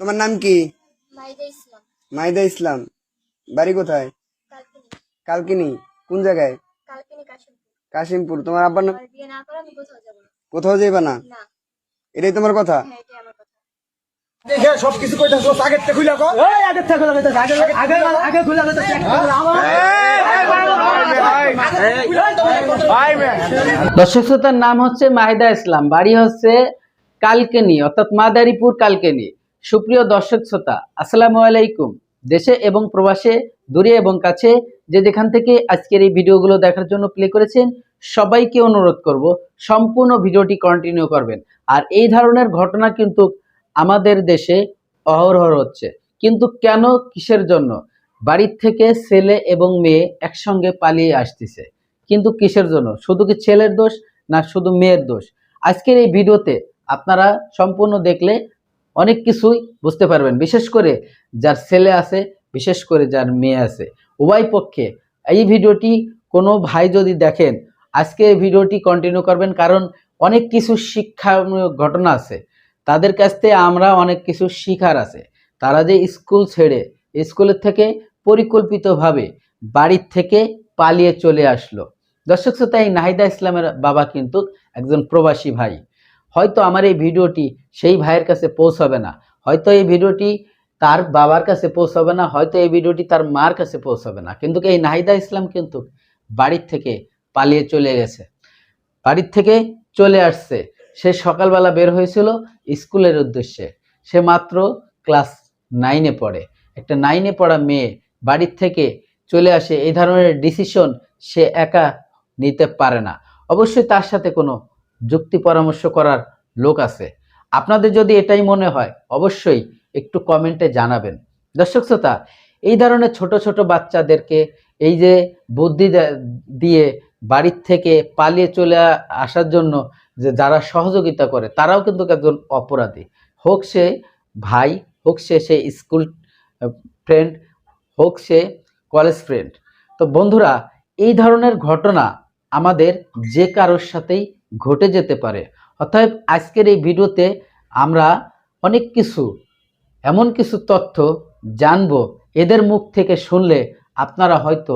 তোমার নাম কি মাইদা ইসলাম মাইদা বাড়ি কোথায় কালকিনি কালকিনি কোন জায়গায় কালকিনি কাশিমপুর কাশিমপুর তোমার আব্বার নাম না কোথাও যাব না যাইবা না না এটাই তোমার কথা হ্যাঁ এটাই আমার কথা দেখে সবকিছু কইতাছ আগের থেকে খুইলা কো এই আগের থেকে খুলে গেছে আগে আগে আগে খুলে গেছে দর্শক শ্রোতার নাম হচ্ছে মাহিদা ইসলাম বাড়ি হচ্ছে কালকেনি অর্থাৎ মাদারীপুর কালকেনি সুপ্রিয় দর্শক শ্রোতা, আসসালামু আলাইকুম। দেশে এবং প্রবাসে, দূরে এবং কাছে যে যেখান থেকে আজকের এই ভিডিওগুলো দেখার জন্য প্লে করেছেন, সবাইকে অনুরোধ করব সম্পূর্ণ ভিডিওটি কন্টিনিউ করবেন। আর এই ধরনের ঘটনা কিন্তু আমাদের দেশে অহরহ হচ্ছে। কিন্তু কেন, কিসের জন্য? বাড়ির থেকে ছেলে এবং মেয়ে একসঙ্গে পালিয়ে আসতেছে। কিন্তু কিসের জন্য? শুধু কি ছেলের দোষ না শুধু মেয়ের দোষ? আজকের এই ভিডিওতে আপনারা সম্পূর্ণ দেখলে অনেক কিছুই বুঝতে পারবেন। বিশেষ করে যার ছেলে আছে, বিশেষ করে যার মেয়ে আছে। উভয় পক্ষে এই ভিডিওটি কোনো ভাই যদি দেখেন, আজকে এই ভিডিওটি কন্টিনিউ করবেন কারণ অনেক কিছু শিক্ষা ঘটনা আছে। তাদের কাছ থেকে আমরা অনেক কিছু শিখার আছে। তারা যে স্কুল ছেড়ে স্কুলের থেকে পরিকল্পিতভাবে বাড়ির থেকে পালিয়ে চলে আসলো। দর্শক শ্রোতা, এই নাহিদা ইসলামের বাবা কিন্তু একজন প্রবাসী ভাই। হয়তো আমার এই ভিডিওটি সেই ভাইয়ের কাছে পৌঁছাবে না। হয়তো এই ভিডিওটি তার বাবার কাছে পৌঁছাবে না, হয়তো এই ভিডিওটি তার মার কাছে পৌঁছাবে না। কিন্তু এই নাহিদা ইসলাম কিন্তু বাড়ির থেকে পালিয়ে চলে গেছে। বাড়ির থেকে চলে আসছে। সে সকালবেলা বের হয়েছিল স্কুলের উদ্দেশ্যে। সে মাত্র ক্লাস নাইনে পড়ে। একটা নাইনে পড়া মেয়ে বাড়ির থেকে চলে আসে। এই ধরনের ডিসিশন সে একা নিতে পারে না। অবশ্যই তার সাথে কোনো যুক্তি পরামর্শ করার লোক আছে। আপনাদের যদি এটাই মনে হয়, অবশ্যই একটু কমেন্টে জানাবেন। দর্শক শ্রোতা, এই ধরনের ছোট ছোট বাচ্চাদেরকে এই যে বুদ্ধি দিয়ে বাড়ির থেকে পালিয়ে চলে আসার জন্য যে যারা সহযোগিতা করে, তারাও কিন্তু একজন অপরাধী। হোক সে ভাই, হোক সে সে স্কুল ফ্রেন্ড হোক সে কলেজ ফ্রেন্ড তো বন্ধুরা, এই ধরনের ঘটনা আমাদের যে কারোর সাথেই ঘটে যেতে পারে। অতএব আজকের এই ভিডিওতে আমরা অনেক কিছু, এমন কিছু তথ্য জানব, এদের মুখ থেকে শুনলে আপনারা হয়তো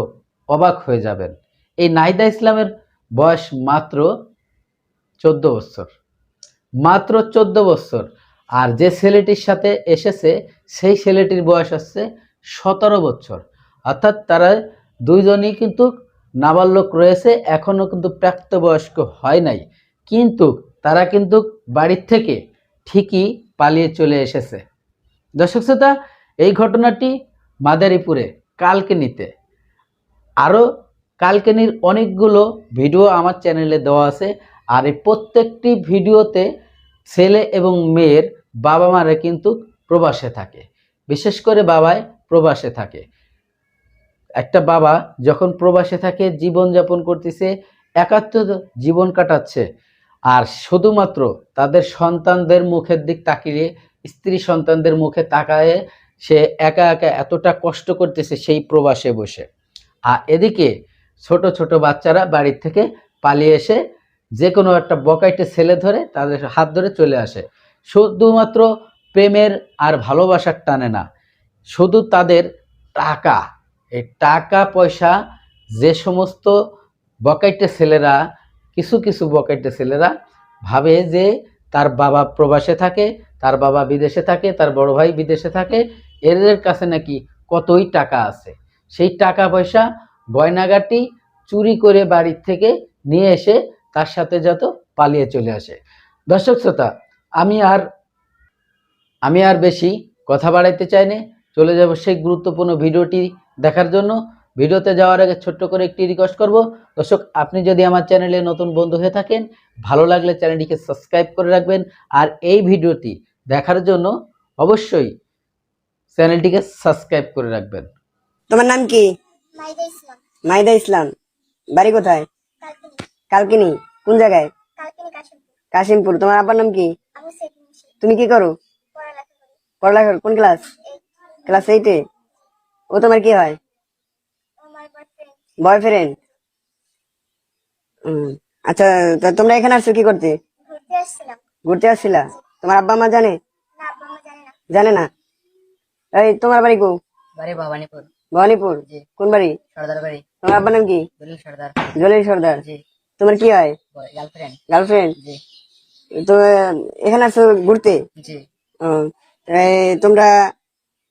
অবাক হয়ে যাবেন। এই নাহিদা ইসলামের বয়স মাত্র চোদ্দ বছর। মাত্র চোদ্দ বছর। আর যে ছেলেটির সাথে এসেছে, সেই ছেলেটির বয়স হচ্ছে সতেরো বছর। অর্থাৎ তারা দুইজনই কিন্তু নাবালক রয়েছে এখনও কিন্তু প্রাপ্তবয়স্ক হয় নাই। কিন্তু তারা কিন্তু বাড়ির থেকে ঠিকই পালিয়ে চলে এসেছে। দর্শক শ্রোতা, এই ঘটনাটি মাদারীপুরে কালকেনিতে। আরও কালকেনির অনেকগুলো ভিডিও আমার চ্যানেলে দেওয়া আছে। আর এই প্রত্যেকটি ভিডিওতে ছেলে এবং মেয়ের বাবা মারা কিন্তু প্রবাসে থাকে। বিশেষ করে বাবায় প্রবাসে থাকে। একটা বাবা যখন প্রবাসে থাকে জীবনযাপন করতেছে, একাত্ম জীবন কাটাচ্ছে। আর শুধুমাত্র তাদের সন্তানদের মুখের দিক তাকিয়ে, স্ত্রী সন্তানদের মুখে তাকায় সে একা একা এতটা কষ্ট করতেছে সেই প্রবাসে বসে। আর এদিকে ছোট ছোট বাচ্চারা বাড়ির থেকে পালিয়ে এসে যে কোনো একটা বকাইটে ছেলে ধরে তাদের হাত ধরে চলে আসে। শুধুমাত্র প্রেমের আর ভালোবাসার টানে না, শুধু তাদের টাকা এই টাকা, পয়সা, যে সমস্ত বকাইটে ছেলেরা, কিছু কিছু বকাইটে ছেলেরা ভাবে যে তার বাবা প্রবাসে থাকে, তার বাবা বিদেশে থাকে, তার বড় ভাই বিদেশে থাকে, এদের কাছে নাকি কতই টাকা আছে? সেই টাকা, পয়সা, গয়নাগাটি চুরি করে বাড়ির থেকে নিয়ে এসে তার সাথে যত পালিয়ে চলে আসে। দর্শক শ্রোতা, আমি আর আমি আর বেশি কথা বাড়াইতে চাই না। চলে যাব সেই গুরুত্বপূর্ণ ভিডিওটি দেখার জন্য ভিডিওতে যাওয়ার আগে ছোট্ট করে একটি রিকোয়েস্ট করব। দর্শক আপনি যদি আমার চ্যানেলে নতুন বন্ধু হয়ে থাকেন ভালো লাগলে চ্যানেলটিকে সাবস্ক্রাইব করে রাখবেন আর এই ভিডিওটি দেখার জন্য অবশ্যই চ্যানেলটিকে সাবস্ক্রাইব করে রাখবেন। তোমার নাম কি? মাইদা ইসলাম। বাড়ি কোথায়? কালকিনি। কালকিনি। কোন জায়গায়? কাশিমপুর। তোমার আব্বার নাম কি? তুমি কি করো? পড়ালেখা কোন ক্লাস ক্লাস এইটে ও তোমার কি হয়? বয়ফ্রেন্ড বয়ফ্রেন্ড আচ্ছা তোমরা এখানে আসছো কি করতে? ঘুরতে আসছিলাম। আসছিলা? তোমার আব্বা মা জানে? না আব্বা মা জানে না। এই তোমার বাড়ি কো? বাড়ি ভবানীপুর। ভবানীপুর? কোন বাড়ি? সর্দার বাড়ি। তোমার আব্বার নাম কি? দলিল সর্দার। জলিল সর্দার। তোমার কি হয়? গার্লফ্রেন্ড গার্লফ্রেন্ড তো এখানে আসছো ঘুরতে? তোমরা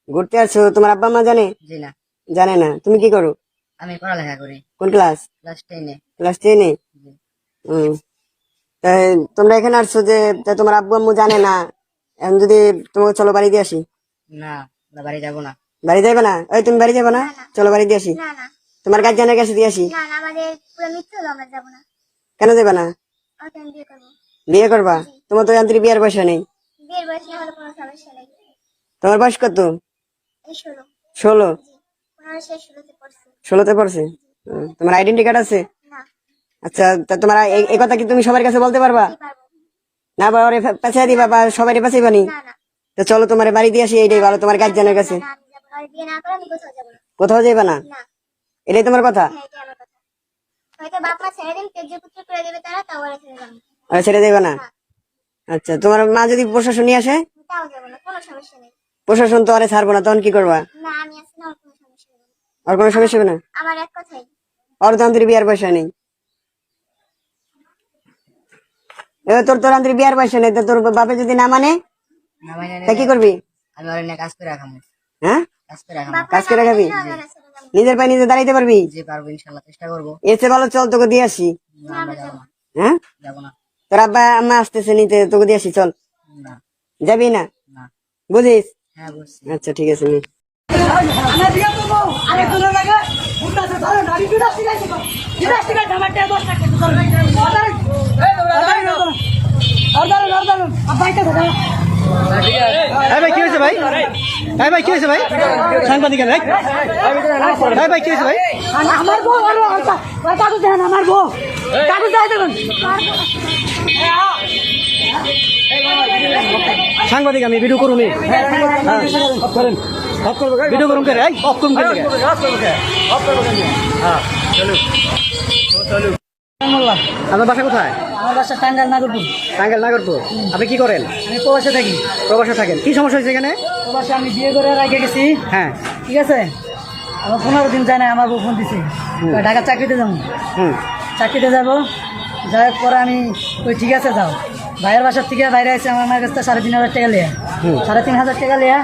ঘুরতে আসছো? তোমার আব্বা মা জানে? জি না। জানে না। তুমি কি করো? আমি পড়ালেখা করি। কোন ক্লাস? ক্লাস টেনে ক্লাস টেনে তোমরা এখানে আসছো যে তোমার আব্বু আম্মু জানে না? এখন যদি তোমাকে চলো বাড়ি দিয়ে আসি? না বাড়ি যাব না। বাড়ি যাবে না? ওই তুমি বাড়ি যাবে না? চলো বাড়ি দিয়ে আসি। তোমার গার্জিয়ানের কাছে দিয়ে আসি? কেন যাবে না? বিয়ে করবা? তোমার তো যান্ত্রিক বিয়ের বয়স নেই। তোমার বয়স কত? ষোলো। জি ষোলোতে পড়ছে। তোমার আইডেন্টি কার্ড আছে? আচ্ছা তা তোমার এই- কথা কি তুমি সবার কাছে বলতে পারবা? না বা ওরে পেঁচাই দিবা বা সবাই পেঁচাইবা নি? তো চলো তোমার বাড়ি দিয়ে আসি এইটাই ভালো তোমার গার্জিয়ানের কাছে। কোথাও যাব না। যাইবা না? এটাই তোমার কথা? হ্যাঁ ছেড়ে দেবে ছেড়ে না। আচ্ছা তোমার মা যদি প্রশাসন নিয়ে আসে? তাও যাব না কোনো সমস্যা নেই। প্রশাসন তো আরে ছাড়বো না তখন কি করবা? আর কোনো সমস্যা হবে না? আমার এক কথাই। আর তো বিয়ার পয়সা নেই। তোর তোর আন্তরিক বিয়ার পয়সা নেই তোর বাপে যদি না মানে মানে তা কি করবি? আমি ওর কাজ করে রাখাম। হ্যাঁ? কাজ করে রাখাম। বাপ মা কাজ করে না খাবি? মানলে আমরা ছেড়ে যাব নিজের পায়ে নিজে দাঁড়াইতে পারবি? যে পারব ইনশাল্লাহ চেষ্টা করব। এসে ভালো চল তোকে দিয়ে আসি। না আমরা যাব না। হ্যাঁ যাব না। তোর আব্বা আম্মা আসতেছে নিতে তোকে দিয়ে আসি চল। না। যাবি না। বুঝিস? আচ্ছা ঠিক আছে নে। ভাই কি হয়েছে ভাই? ভাই কি হয়েছে ভাই? সাংবাদিক ভাই ভাই কি হয়েছে ভাই? আমার বউ কাগজ দেন আমার বউ। কাগজ দেয় দেখুন। সাংবাদিক আমি ভিডিও করুন ভিডিও করুন। করে অফ করুন আপনার বাসা কোথায়? আমার বাসা টাঙ্গাল নাগরপুর। টাঙ্গাইল নাগরপুর। আপনি কি করেন? আমি প্রবাসে থাকি। প্রবাসে থাকেন। কি সমস্যা হয়েছে এখানে? প্রবাসে আমি বিয়ে করে রেখে গেছি। হ্যাঁ। ঠিক আছে? আমার পনেরো দিন যায় না আমার বউ ফোন দিছে। ঢাকা চাকরিতে যাব? হুম। চাকরিতে যাব? যাওয়ার পরে আমি ওই ঠিক আছে যাও। ভাইয়ের বাসার থেকে বাইরে আছে আমার কাছ থেকে সাড়ে তিন হাজার টাকা লিয়া। সাড়ে তিন হাজার টাকা লিয়া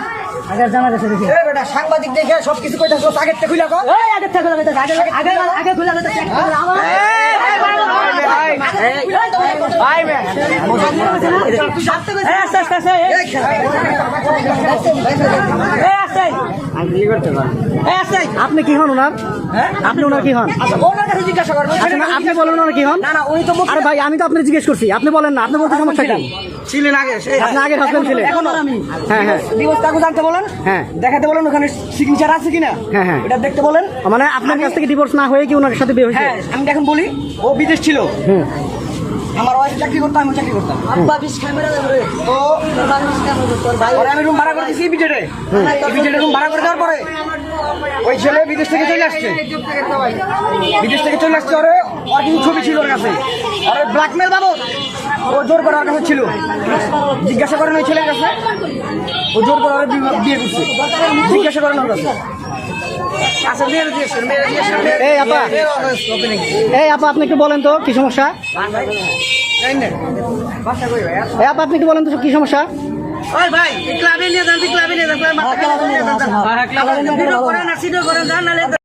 আগের জানা গেছে দেখি এই বেটা সাংবাদিক দেখে সবকিছু কইতাছ আগের থেকে খুইলা কর আগে থেকে আগে আগে আগে আমার এই আস্তে আস্তে আস্তে এই। এই আস্তে এই আস্তে আপনি কি হন ওনার আপনি ওনার কি হন আচ্ছা, আপনি বলেন ওনার কি হন না না উনি তো আরে ভাই আমি তো আপনি জিজ্ঞেস করছি আপনি বলেন না আপনি বলতে সমস্যা কি ছিলেন আগে আপনি আগে হাজবেন্ড ছিলেন। এখন আমি। হ্যাঁ হ্যাঁ। দিবস কাগজ আনতে বলেন? হ্যাঁ। দেখাতে বলেন ওখানে সিগনেচার আছে কিনা? হ্যাঁ, হ্যাঁ। এটা দেখতে বলেন। মানে আপনার কাছ থেকে ডিভোর্স না হয়ে কি ওনার সাথে বিয়ে হয়েছে? হ্যাঁ আমি এখন বলি ও বিদেশ ছিল। হুম। আমার ওয়াইফ চাকরি করতাম আমি চাকরি করতাম। আব্বা বিশ ক্যামেরা দেবে তো পরে আমি রুম ভাড়া করে দিয়েছি বিজেটে বিজেটে রুম ভাড়া করে দেওয়ার পরে ওই ছেলে বিদেশ থেকে চলে আসছে। বিদেশ থেকে চলে আসছে ওরে কিন্তু ছবি ছিল ওর কাছে। আর ব্ল্যাকমেল বাবদ। ও জোর করে ওর কাছে ছিল। জিজ্ঞাসা করেন ওই ছেলের কাছে। ও জোর করে ওর বিয়ে করছে। জিজ্ঞাসা করেন ওর কাছে। আচ্ছা এই আপা। এই আপা আপনি একটু বলেন তো কি সমস্যা? এই আপা আপনি একটু বলেন তো কি সমস্যা? ভাই ক্লাবে নিয়ে যান ক্লাবে নিয়ে যান ক্লাবে নিয়ে যান। ভিডিও করেন আর সিডিও করেন যান নাহলে